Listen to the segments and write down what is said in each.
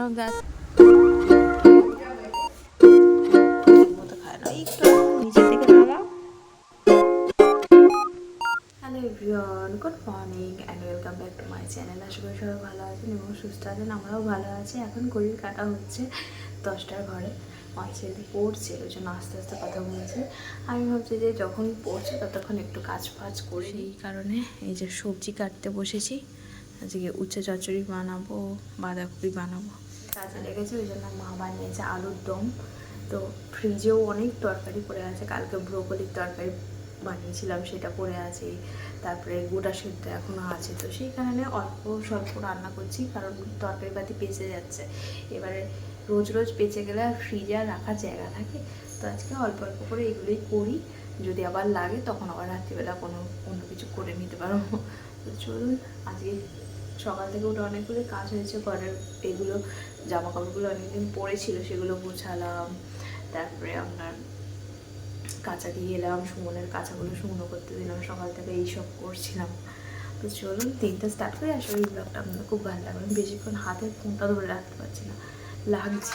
লাগানো গাছ good morning and welcome back to my channel সবাই ভালো আছেন এবং সুস্থ আছেন, আমরাও ভালো আছি। এখন ঘড়ির কাটা হচ্ছে দশটার ঘরে। মাই ছেলে পড়ছে, ওই জন্য আস্তে আস্তে কথা বলছে। আমি ভাবছি যে যখন পড়ছে ততক্ষণ একটু কাজ ফাজ করে। এই কারণে এই যে সবজি কাটতে বসেছি। আজকে উচ্ছে চচ্চড়ি বানাবো, বাঁধাকপি বানাবো। কাজে লেগেছে, ওই জন্য মা বানিয়েছে আলুর দম। তো ফ্রিজেও অনেক তরকারি পড়ে আছে, কালকে ব্রোকলির তরকারি বানিয়েছিলাম, সেটা পড়ে আছে। তারপরে গোটা সেদ্ধ এখনও আছে। তো সেই কারণে অল্প স্বল্প রান্না করছি, কারণ তরকারি পাতি পেঁচে যাচ্ছে। এবারে রোজ রোজ পেঁচে গেলে আর ফ্রিজে আর রাখার জায়গা থাকে। তো আজকে অল্প অল্প করে এগুলোই করি। যদি আবার লাগে, তখন আবার রাত্রিবেলা কোনো অন্য কিছু করে নিতে পারব তো চলুন, আজকে সকাল থেকে ওটা অনেকগুলো কাজ হয়েছে, ঘরের এগুলো জামা কাপড়গুলো অনেকদিন পরেছিল সেগুলো গোছালাম। তারপরে আপনার কাঁচা দিয়ে এলাম সুমনের কাঁচাগুলো শুকনো করতে দিলাম সকাল থেকে এইসব করছিলাম। তো চলুন দিনটা স্টার্ট করে। আসলে এই ব্লগটা আপনাদের খুব ভালো আমি বেশিক্ষণ হাতে ফোনটা ধরে রাখতে পারছি না লাগছে।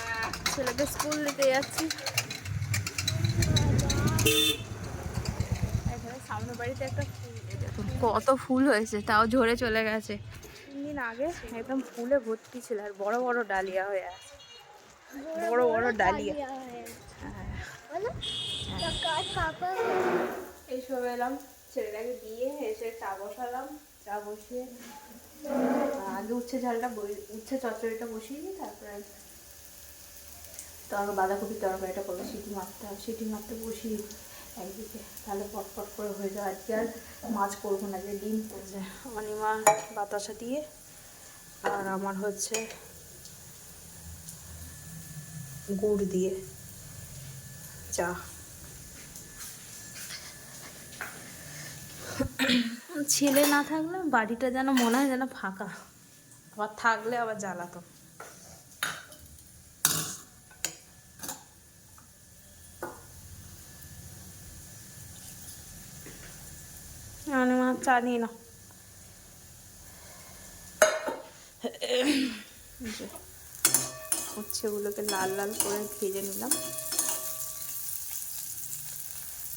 ছেলেকে স্কুল দিতে যাচ্ছি। এখানে সামনের বাড়িতে একটা ফুল কত ফুল হয়েছে তাও ঝরে চলে গেছে। তিন আগে একদম ফুলে ভর্তি ছিল আর বড় বড় ডালিয়া হয়ে আছে। বড় বড় ডালিয়া। হ্যাঁ এইসব এলাম ছেলেটাকে দিয়ে এসে চা বসালাম চা বসিয়ে আগে উচ্ছে ঝালটা উচ্ছে চচ্চড়িটা বসিয়ে দিই তারপরে তারপর বাঁধাকপির তরকারিটা করব সিটি মারতে হবে সিটি মারতে বসিয়ে একদিকে। তাহলে পটপট করে হয়ে যায়। আজকে আর মাছ করব না যে ডিম পড়ছে অনিমা বাতাসা দিয়ে আর আমার হচ্ছে গুড় দিয়ে চা। ছেলে না থাকলে বাড়িটা যেন মনে হয় যেন ফাঁকা, আবার থাকলে আবার জ্বালাতো। মা চা নিয়ে নাও এই যে, উচ্ছেগুলোকে লাল লাল করে ভেজে নিলাম।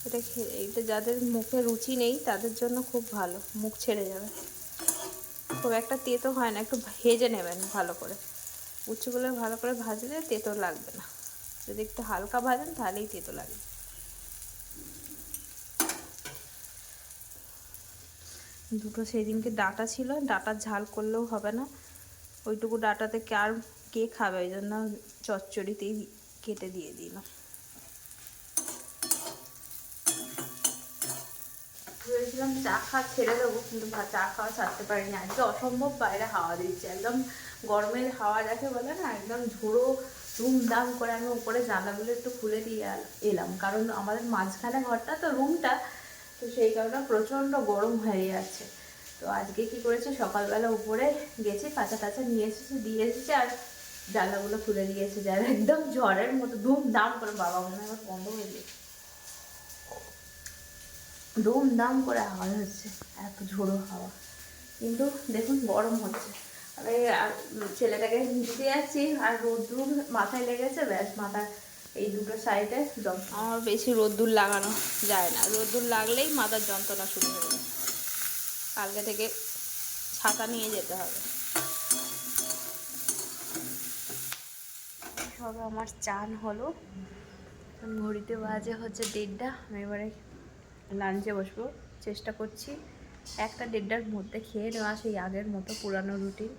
এটা এটা যাদের মুখে রুচি নেই, তাদের জন্য খুব ভালো। মুখ ছেড়ে যাবে। খুব একটা তেতো হয় না, একটু ভেজে নেবেন ভালো করে। উচ্ছেগুলো ভালো করে ভাজলে তেতো লাগবে না। যদি একটু হালকা ভাজেন, তাহলেই তেতো লাগবে দুটো সেদিনকে ডাটা ছিল, ডাটা ঝাল করলেও হবে না। ওইটুকু ডাটাতে কে আর কে খাবে? ওই জন্য চচ্চড়িতেই কেটে দিয়ে দিলাম ভেবেছিলাম চা খাওয়া ছেড়ে দেবো, কিন্তু চা খাওয়া ছাড়তে পারিনি। আজকে অসম্ভব বাইরে হাওয়া দিচ্ছে। একদম গরমের হাওয়া যাকে বলে না, একদম ঝোড়ো, ধুমধাম করে আমি উপরে জানলাগুলো একটু খুলে দিয়ে এলাম। কারণ আমাদের মাঝখানে ঘরটা তো রুমটা তো সেই কারণে প্রচণ্ড গরম হয়ে যাচ্ছে তো আজকে কি করেছে? সকালবেলা উপরে গেছে, কাঁচা টাচা নিয়ে এসেছে, দিয়ে এসেছে আর জানলাগুলো খুলে দিয়েছে যার একদম ঝড়ের মতো, ধুমধাম করে, বাবা মনে হয় বন্ধ হয়ে যায় দুমদাম করে আওয়াজ হচ্ছে এত ঝোড়ো হাওয়া। কিন্তু দেখুন, গরম হচ্ছে। আমি আর ছেলেটাকে নিতে যাচ্ছি, আর রোদ্দুর মাথায় লেগেছে, ব্যাস, মাথা এই দুটো সাইডে আমার বেশি রোদ্দুর লাগানো যায় না। রোদ্দুর লাগলেই মাথার যন্ত্রণা শুরু হয়ে যায়। কালকে থেকে ছাতা নিয়ে যেতে হবে। সবে আমার চান হলো। ঘড়িতে বাজে হচ্ছে দেড়টা। আমি এবারে লাঞ্চে বসবো। চেষ্টা করছি একটা দেড়টার মধ্যে খেয়ে নেওয়া, সেই আগের মতো পুরানো রুটিন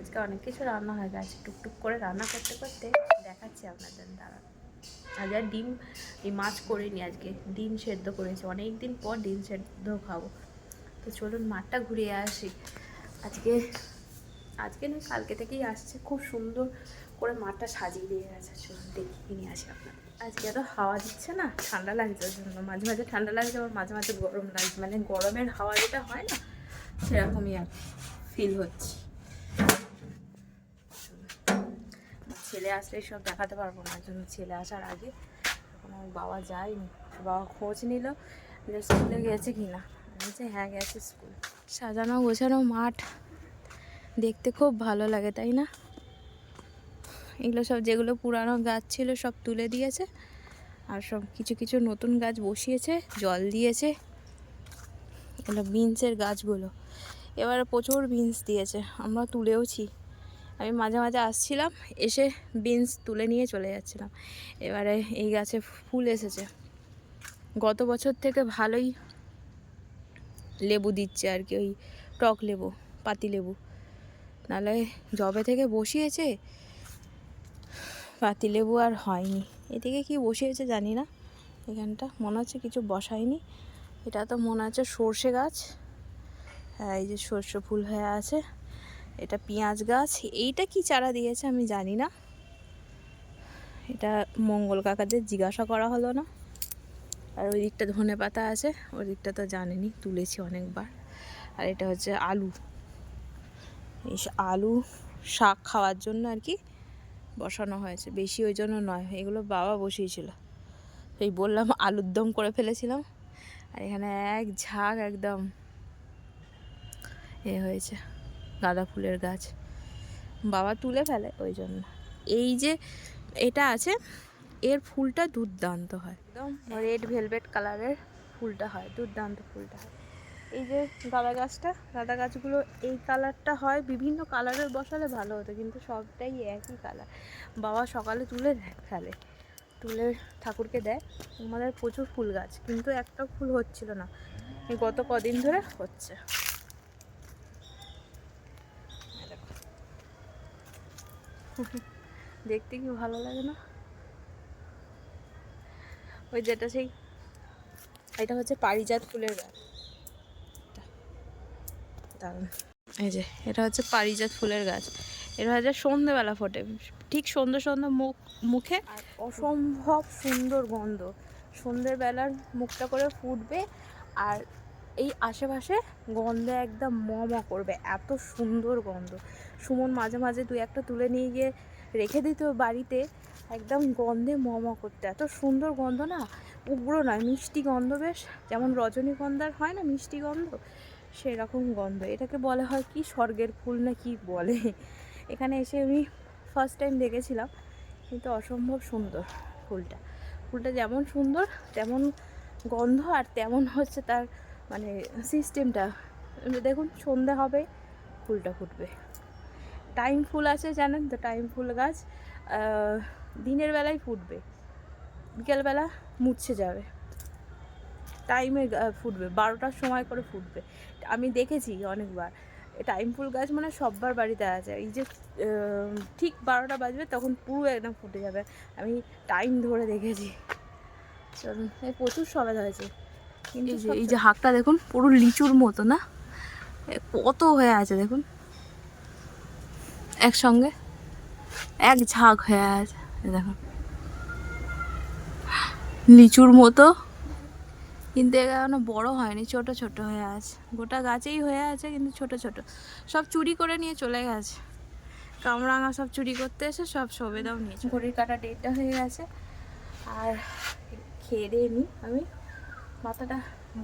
আজকে অনেক কিছু রান্না হয়ে গেছে। টুকটুক করে রান্না করতে করতে দেখাচ্ছি আপনাদের দ্বারা। আজ আর ডিম, এই মাছ করিনি আজকে। ডিম সেদ্ধ করেছি। অনেক দিন পর ডিম সেদ্ধ খাব। তো চলুন মাঠটা ঘুরিয়ে আসি। আজকে আজকে না কালকে থেকেই আসছে। খুব সুন্দর করে মাঠটা সাজিয়ে দিয়ে গেছে। চলুন দেখিয়ে নিয়ে আসি আপনার আজকে এত হাওয়া দিচ্ছে না? ঠান্ডা লাগছে ওই জন্য। মাঝে মাঝে ঠান্ডা লাগছে, আবার মাঝে মাঝে গরম লাগছে। মানে গরমের হাওয়া যেটা হয় না, সেরকমই আর ফিল হচ্ছে। ছেলে আসলে সব দেখাতে পারব না। জন্য ছেলে আসার আগে। বাবা যায়নি। বাবা খোঁজ নিল যে স্কুলে গেছে কি না বলছে হ্যাঁ গেছে স্কুল। সাজানো গোছানো মাঠ, দেখতে খুব ভালো লাগে, তাই না? এগুলো সব যেগুলো পুরানো গাছ ছিল, সব তুলে দিয়েছে। আর সব কিছু কিছু নতুন গাছ বসিয়েছে, জল দিয়েছে। এগুলো বিনসের গাছগুলো। এবারে প্রচুর বিনস দিয়েছে, আমরা তুলেওছি। আমি মাঝে মাঝে আসছিলাম, এসে বিনস তুলে নিয়ে চলে যাচ্ছিলাম। এবারে এই গাছে ফুল এসেছে। গত বছর থেকে ভালোই লেবু দিচ্ছে আর কি, ওই টক লেবু, পাতি লেবু। নাহলে জবে থেকে বসিয়েছে, পাতি লেবু আর হয়নি। এদিকে কি বসিয়েছে জানি না, এখানটা মনে হচ্ছে কিছু বসায়নি। এটা তো মনে হচ্ছে সর্ষে গাছ। হ্যাঁ এই যে সর্ষে ফুল হয়ে আছে, এটা পেঁয়াজ গাছ। এইটা কি চারা দিয়েছে আমি জানি না। এটা মঙ্গল কাকাদের জিজ্ঞাসা করা হলো না। আর ওই দিকটা ধনে পাতা আছে, ওই দিকটা তো জানেনি, তুলেছি অনেকবার। আর এটা হচ্ছে আলু। এই আলু শাক খাওয়ার জন্য আর কি বসানো হয়েছে। বেশি ওই জন্য নয়, এগুলো বাবা বসিয়েছিল। এই বললাম আলুর দম করে ফেলেছিলাম, আর এখানে এক ঝাঁক একদম এ হয়েছে, গাঁদা ফুলের গাছ। বাবা তুলে ফেলে ওই জন্য। এই যে এটা আছে এর ফুলটা দুর্দান্ত হয়। একদম রেড ভেলভেট কালারের ফুলটা হয়, দুর্দান্ত ফুলটা হয়। এই যে গাঁদা গাছটা, গাঁদা গাছগুলো এই কালারটা হয়, বিভিন্ন কালারের বসালে ভালো হতো, কিন্তু সবটাই একই কালার বাবা সকালে তুলে ফেলে। তুলে ঠাকুরকে দেয়, আমাদের প্রচুর ফুল গাছ, কিন্তু একটা ফুল হচ্ছিল না। গত কদিন ধরে হচ্ছে। দেখতে কি ভালো লাগে না? ওই যেটা সেই, এটা হচ্ছে পারিজাত ফুলের গাছ। দারুণ। এই যে, এটা হচ্ছে পারিজাত ফুলের গাছ। এটা হচ্ছে সন্ধেবেলা ফোটে। ঠিক সন্ধ্যে সন্ধ্যে মুখ, মুখে অসম্ভব সুন্দর গন্ধ। সন্ধ্যের বেলার মুখটা করে ফুটবে আর এই আশেপাশে গন্ধে একদম ম ম করবে। এত সুন্দর গন্ধ। সুমন মাঝে মাঝে দু একটা তুলে নিয়ে গিয়ে রেখে দিত বাড়িতে। একদম গন্ধে ম ম করতে। এত সুন্দর গন্ধ না? উগ্র নয়, মিষ্টি গন্ধ বেশ। যেমন রজনীগন্ধার হয় না মিষ্টি গন্ধ? সেরকম গন্ধ। এটাকে বলা হয় কি, স্বর্গের ফুল না কি বলে? এখানে এসে আমি ফার্স্ট টাইম দেখেছিলাম। কিন্তু অসম্ভব সুন্দর ফুলটা। ফুলটা যেমন সুন্দর, তেমন গন্ধ আর তেমন হচ্ছে তার মানে সিস্টেমটা দেখুন, সন্ধে হবে, ফুলটা ফুটবে। টাইম ফুল আছে জানেন তো? টাইম ফুল গাছ। দিনের বেলায় ফুটবে বিকেলবেলা মুছে যাবে। টাইমে ফুটবে বারোটার সময় করে ফুটবে। আমি দেখেছি অনেকবার টাইম ফুল গাছ মানে সববার বাড়িতে আছে এই যে ঠিক বারোটা বাজবে তখন পুরো একদম ফুটে যাবে। আমি টাইম ধরে দেখেছি। চলুন এই প্রচুর সবাই হয়েছে। কিন্তু এই যে এই যে হাঁকটা দেখুন পুরো লিচুর মতো না? কত হয়ে আছে দেখুন। একসঙ্গে এক ঝাঁক হয়ে আছে। দেখুন লিচুর মতো। কিন্তু এখনও বড় হয়নি, ছোট ছোট হয়ে আছে। গোটা গাছেই হয়ে আছে, কিন্তু ছোট ছোট। সব চুরি করে নিয়ে চলে গেছে। কামরাঙা সব চুরি করতে এসে সব সবেদাও নিয়েছে ঘড়ির কাটা ডেটটা হয়ে গেছে। আর খেয়ে দিয়ে নিই আমি। মাথাটা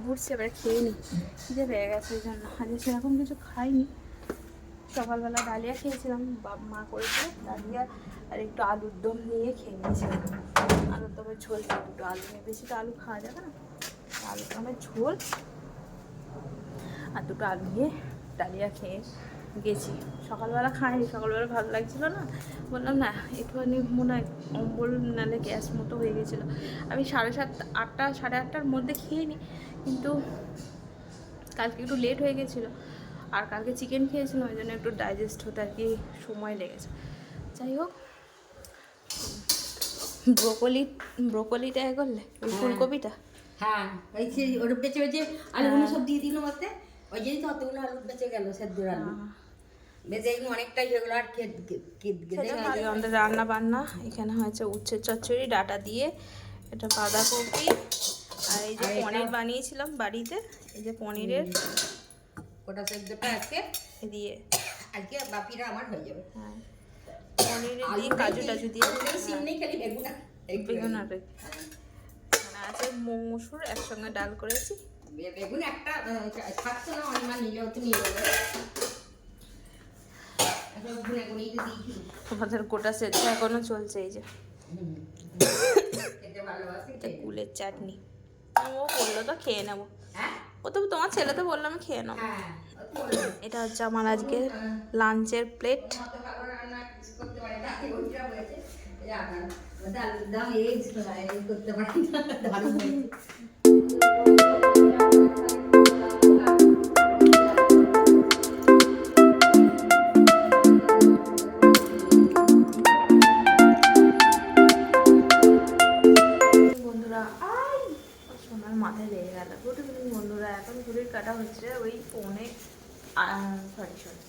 ঘুরছে, এবার খেয়ে নিই খিদে পেয়ে গেছে ওই জন্য। আজকে সেরকম কিছু খাইনি। সকালবেলা ডালিয়া খেয়েছিলাম মা করেছিল ডালিয়া আর একটু আলুর দম নিয়ে খেয়ে নিয়েছিলাম। আলুর দমের ঝোল দুটো আলু নিয়ে বেশি তো আলু খাওয়া যাবে না। আলুর দমের ঝোল আর দুটো আলু নিয়ে ডালিয়া খেয়ে গেছি। সকালবেলা খাইনি, সকালবেলা ভালো লাগছিল না। বললাম, না, একটুখানি মনে হয় অম্বল নালে গ্যাস মতো হয়ে গেছিল। আমি সাড়ে সাতটা, আটটা, সাড়ে আটটার মধ্যে খেয়ে নিই কিন্তু কালকে একটু লেট হয়ে গেছিল। আর কালকে চিকেন খেয়েছিলাম ওই জন্য একটু ডাইজেস্ট হতে আর কি সময় লেগেছে। যাই হোক ব্রোকলি ব্রোকলিটা এ করলে? ওই ফুলকপিটা? হ্যাঁ ওই যে ওর বেঁচে বেঁচে আলুগুলো সব দিয়ে দিল মধ্যে ওই জন্যই তো অতগুলো আলু বেঁচে গেল সেদ্ধর আলু। বেঁচে গেলো অনেকটাই হয়ে গেলো আর খেত আমাদের রান্না বান্না এখানে হয়েছে উচ্ছের চচ্চড়ি ডাটা দিয়ে এটা বাঁধাকপি আর এই যে পনির বানিয়েছিলাম বাড়িতে এই যে পনিরের। ওটা সেদ্ধটা আজকে দিয়ে। আজকে বাপিরা আমার হয়ে যাবে। হ্যাঁ। পনিরের দিয়ে কাজু টাজু দিয়ে সিম নেই খালি বেগুন বেগুন আর বেগুন। আছে মসুর একসঙ্গে ডাল করেছি। বেগুন একটা থাকতো না অনিমা নিলেও তো নিয়ে যাবে। এখন সব ঘুরে ঘুরেই তো দিয়েছিল আমাদের গোটা সেদ্ধ এখনও চলছে এই যে। গুলের চাটনি। ও বলল তো খেয়ে নেব। হ্যাঁ? ও তো তোমার ছেলে তো বললাম খেয়ে নাও হ্যাঁ। এটা হচ্ছে আমার আজকে লাঞ্চের প্লেট। করতে সরি সরি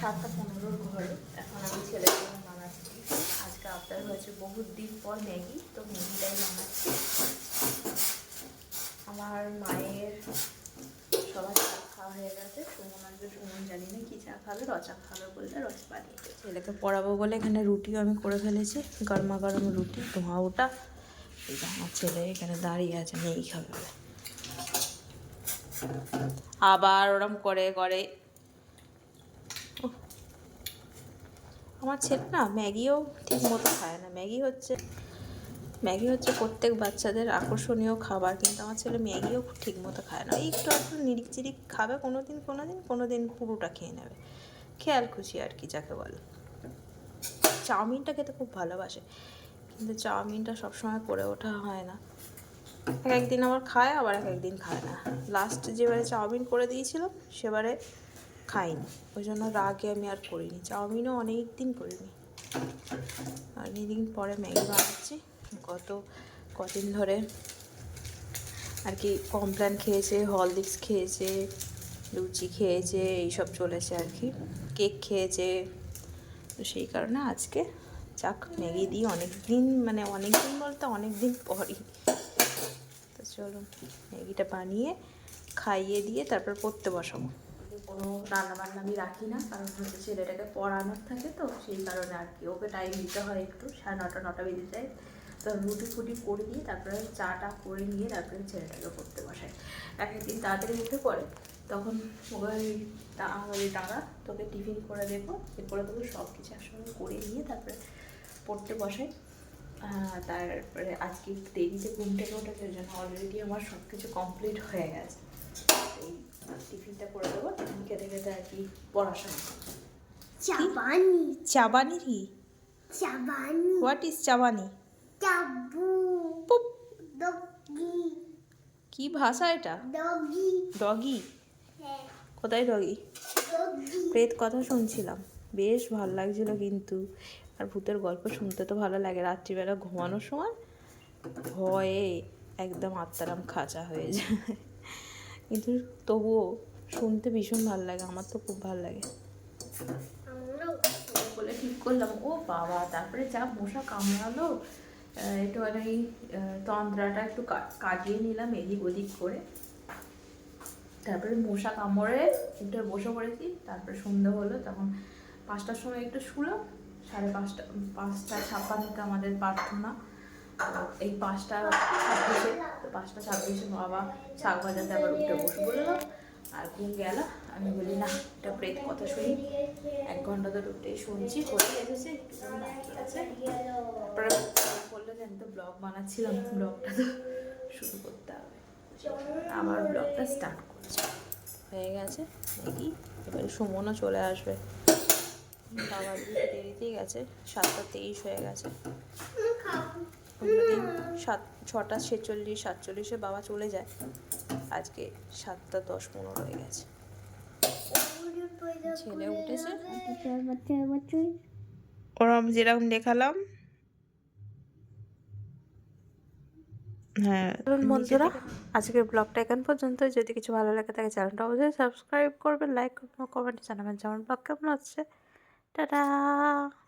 সাতটা পনেরোর ঘরে এখন আমি বানাচ্ছি। আজকে আপনার হয়েছে বহুত দিন পর তো আমার মায়ের চা খাওয়া হয়ে গেছে। জানি না কী চা খাবে খাবে ছেলেকে পড়াবো বলে এখানে রুটিও আমি করে ফেলেছি, গরমা গরম রুটি, ধোঁয়া ওটা। আমার ছেলে এখানে দাঁড়িয়ে আছে, মেয়েই খাবে। আবার ওরম করে করে। আমার ছেলে না ম্যাগিও ঠিক মতো খায় না। ম্যাগি হচ্ছে ম্যাগি হচ্ছে প্রত্যেক বাচ্চাদের আকর্ষণীয় খাবার, কিন্তু আমার ছেলে ম্যাগিও ঠিক মতো খায় না। একটু একটু নিরিক চিরিক খাবে কোনো দিন কোনো দিন কোনো দিন পুরোটা খেয়ে নেবে। খেয়াল খুশি আর কি যাকে বলে। চাউমিনটা খেতে খুব ভালোবাসে, কিন্তু চাউমিনটা সবসময় করে ওঠা হয় না। এক একদিন আবার খায়, আবার এক একদিন খায় না। লাস্ট যেবারে চাউমিন করে দিয়েছিলাম, সেবারে খাইনি। ওই জন্য রাগে আমি আর করিনি। চাউমিনও অনেক দিন করিনি। আর দিন পরে ম্যাগি বানাচ্ছি। গত কদিন ধরে আর কি কমপ্ল্যান খেয়েছে হলদিক্স খেয়েছে, লুচি খেয়েছে, এইসব চলেছে আর কি। কেক খেয়েছে। তো সেই কারণে আজকে চাক ম্যাগি দিই অনেক দিন মানে অনেক দিন বলতে অনেক দিন পরই চলো, ম্যাগিটা বানিয়ে খাইয়ে দিয়ে তারপর পড়তে বসাবো। কোনো রান্না বান্না আমি রাখি না, কারণ হচ্ছে ছেলেটাকে পড়ানোর থাকে তো, সেই কারণে আর কি। ওকে টাইম দিতে হয় একটু, সাড়ে নটা নটা বেজে যায়। তো রুটি ফুটি করে দিয়ে তারপরে চাটা করে নিয়ে তারপরে ছেলেটাকে পড়তে বসাই। এক একদিন তাড়াতাড়ি উঠে পড়ে, তখন ওই ওই টাকা, তোকে টিফিন করে দেবো, এরপরে তোকে সব কিছু একসঙ্গে করে নিয়ে তারপরে পড়তে বসাই। তারপরে আজকে একটু দেরিতে ঘুম থেকে ওঠেছে ওই জন্য অলরেডি আমার সব কিছু কমপ্লিট হয়ে গেছে। এই টিফিনটা করে দেবো টিফিন খেতে খেতে আর কি পড়াশোনা চাবানি চাবানি কি? চাবানি হোয়াট ইজ চাবানি চাবু পুপ। ডগি। কি ভাষা এটা? ডগি। ডগি? হ্যাঁ। কোথায় ডগি? ডগি। প্রেত কথা শুনছিলাম। বেশ ভালো লাগছিল কিন্তু। আর ভূতের গল্প শুনতে তো ভালো লাগে। রাত্রিবেলা ঘুমানোর সময় ভয়ে একদম আত্মারাম খাঁচা হয়ে যায়। কিন্তু তবুও শুনতে ভীষণ ভালো লাগে, আমার তো খুব ভালো লাগে। বলে ঠিক করলাম। ও বাবা, তারপরে যা মশা কামড়ালো একটু মানে এই তন্দ্রাটা একটু কাটিয়ে নিলাম এদিক ওদিক করে। তারপরে মশা কামড়ে উঠে বসে পড়েছি। তারপরে সন্ধে হলো, তখন পাঁচটার সময় একটু শুলাম। সাড়ে পাঁচটা পাঁচটা ছাপ্পান্নতে আমাদের প্রার্থনা। এই পাঁচটা ছাব্বিশে তো পাঁচটা ছাব্বিশে বাবা শাক বাজাতে আবার উঠে বসে বললাম আর ঘুম গেল। আমি বলি, না, এটা প্রেত কথা শুনি। এক ঘণ্টা ধরে উঠে শুনছি, হয়ে এসেছে, একটুখানি আছে। তারপরে বলল যে, আমি তো ব্লগ বানাচ্ছিলাম, ব্লগটা তো শুরু করতে হবে। আবার ব্লগটা স্টার্ট করছি। হয়ে গেছে নাকি এবারে সুমনও চলে আসবে। বাবা দেরিতেই গেছে সাতটা তেইশ হয়ে গেছে। অন্যদিন সাত ছটা ছেচল্লিশ সাতচল্লিশে বাবা চলে যায়। আজকে সাতটা দশ পনেরো হয়ে গেছে। ছেলে উঠেছে। ওরম যেরকম দেখালাম হ্যাঁ বন্ধুরা আজকের ব্লগটা এখান পর্যন্ত যদি কিছু ভালো লাগে থাকে চ্যানেলটা অবশ্যই সাবস্ক্রাইব করবেন লাইক করবেন কমেন্ট জানাবেন যেমন ব্লগ কেমন হচ্ছে। 哒哒。